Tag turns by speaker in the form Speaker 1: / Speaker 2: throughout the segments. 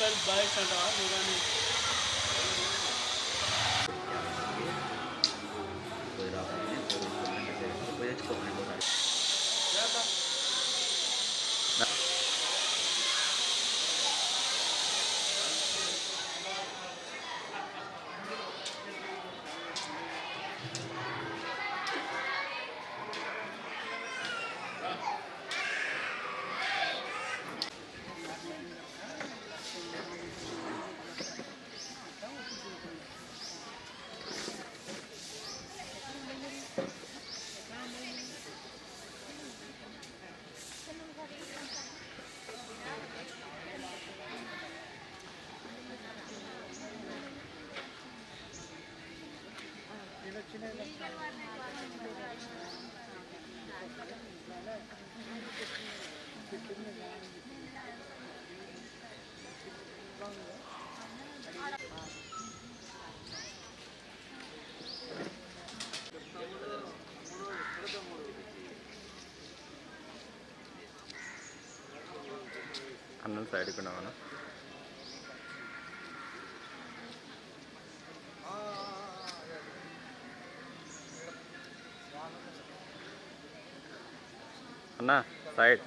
Speaker 1: कल बाय चल रहा नहीं।
Speaker 2: అన్నం సైడ్కి ఉన్నామన్నా అన్నా సైడ్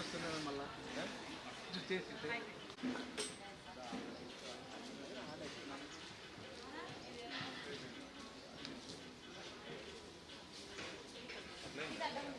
Speaker 3: చూస్తున్నారు మళ్ళా చేసి అట్లా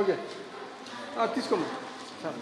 Speaker 3: ఓకే. తీసుకోమ్మా. సార్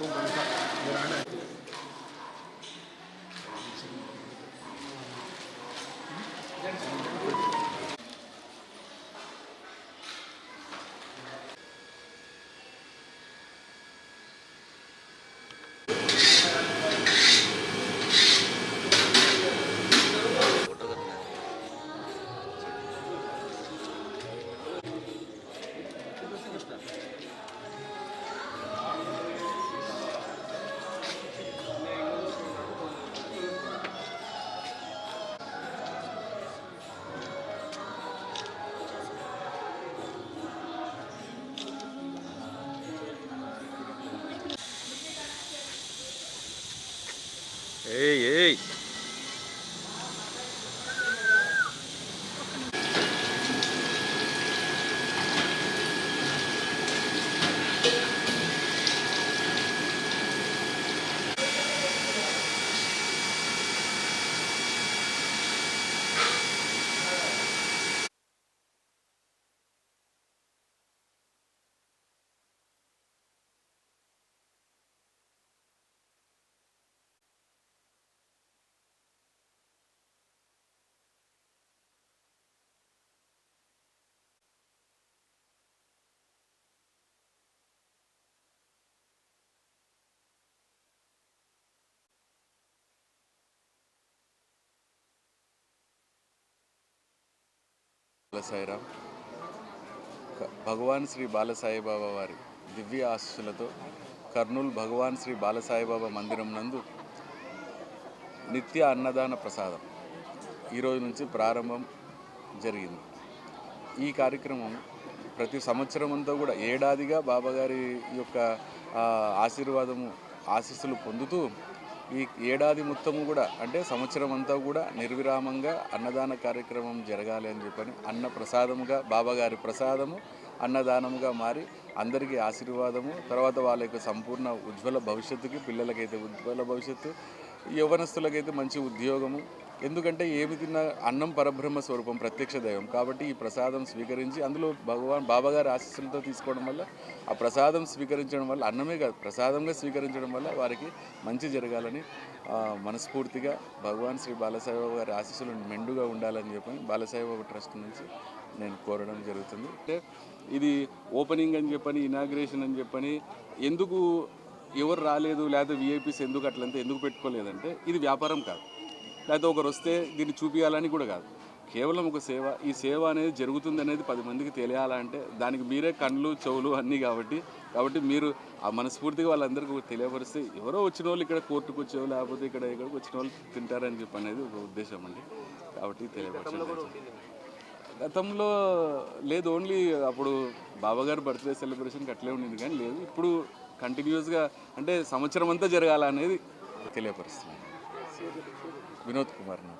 Speaker 2: బాలసాయిరామ్ భగవాన్ శ్రీ బాలసాయిబాబా వారి దివ్య ఆశీస్సులతో కర్నూలు భగవాన్ శ్రీ బాలసాయిబాబా మందిరం నందు నిత్య అన్నదాన ప్రసాదం ఈరోజు నుంచి ప్రారంభం జరిగింది. ఈ కార్యక్రమం ప్రతి సంవత్సరం అంతా కూడా ఏడాదిగా బాబాగారి యొక్క ఆశీర్వాదము ఆశీస్సులు పొందుతూ ఈ ఏడాది మొత్తము కూడా అంటే సంవత్సరం అంతా కూడా నిర్విరామంగా అన్నదాన కార్యక్రమం జరగాలి అని చెప్పని అన్న ప్రసాదముగా బాబాగారి ప్రసాదము అన్నదానముగా మారి అందరికీ ఆశీర్వాదము తర్వాత వాళ్ళ యొక్క సంపూర్ణ ఉజ్వల భవిష్యత్తుకి పిల్లలకైతే ఉజ్వల భవిష్యత్తు యవనస్తులకైతే మంచి ఉద్యోగము. ఎందుకంటే ఏమి తిన్నా అన్నం పరబ్రహ్మ స్వరూపం ప్రత్యక్ష దైవం. కాబట్టి ఈ ప్రసాదం స్వీకరించి అందులో భగవాన్ బాబాగారి ఆశీస్సులతో తీసుకోవడం వల్ల ఆ ప్రసాదం స్వీకరించడం వల్ల అన్నమే కాదు ప్రసాదంగా స్వీకరించడం వల్ల వారికి మంచి జరగాలని మనస్ఫూర్తిగా భగవాన్ శ్రీ బాలసాయిబాబా గారి ఆశీస్సులు మెండుగా ఉండాలని చెప్పి బాలసాయిబాబా ట్రస్ట్ నుంచి నేను కోరడం జరుగుతుంది. అంటే ఇది ఓపెనింగ్ అని చెప్పని ఇనాగ్రేషన్ అని చెప్పని ఎందుకు ఎవరు రాలేదు లేకపోతే విఐపీస్ ఎందుకు అట్లంతా ఎందుకు పెట్టుకోలేదంటే ఇది వ్యాపారం కాదు. లేకపోతే ఒకరు వస్తే దీన్ని చూపించాలని కూడా కాదు. కేవలం ఒక సేవ ఈ సేవ అనేది జరుగుతుంది అనేది పది మందికి తెలియాలంటే దానికి మీరే కళ్ళు చెవులు అన్నీ కాబట్టి కాబట్టి మీరు ఆ మనస్ఫూర్తిగా వాళ్ళందరికీ తెలియపరిస్తే ఎవరో వచ్చిన వాళ్ళు ఇక్కడ కోర్టుకు వచ్చేవో లేకపోతే ఇక్కడ ఇక్కడికి వచ్చిన వాళ్ళు తింటారని చెప్పి అనేది ఒక ఉద్దేశం అండి. కాబట్టి తెలియపరచడం గతంలో లేదు ఓన్లీ అప్పుడు బాబాగారు బర్త్డే సెలబ్రేషన్కి అట్లే ఉండింది కానీ లేదు. ఇప్పుడు కంటిన్యూస్గా అంటే సంవత్సరం అంతా జరగాలనేది తెలియపరుస్తుంది. వినోద్ కుమార్ నా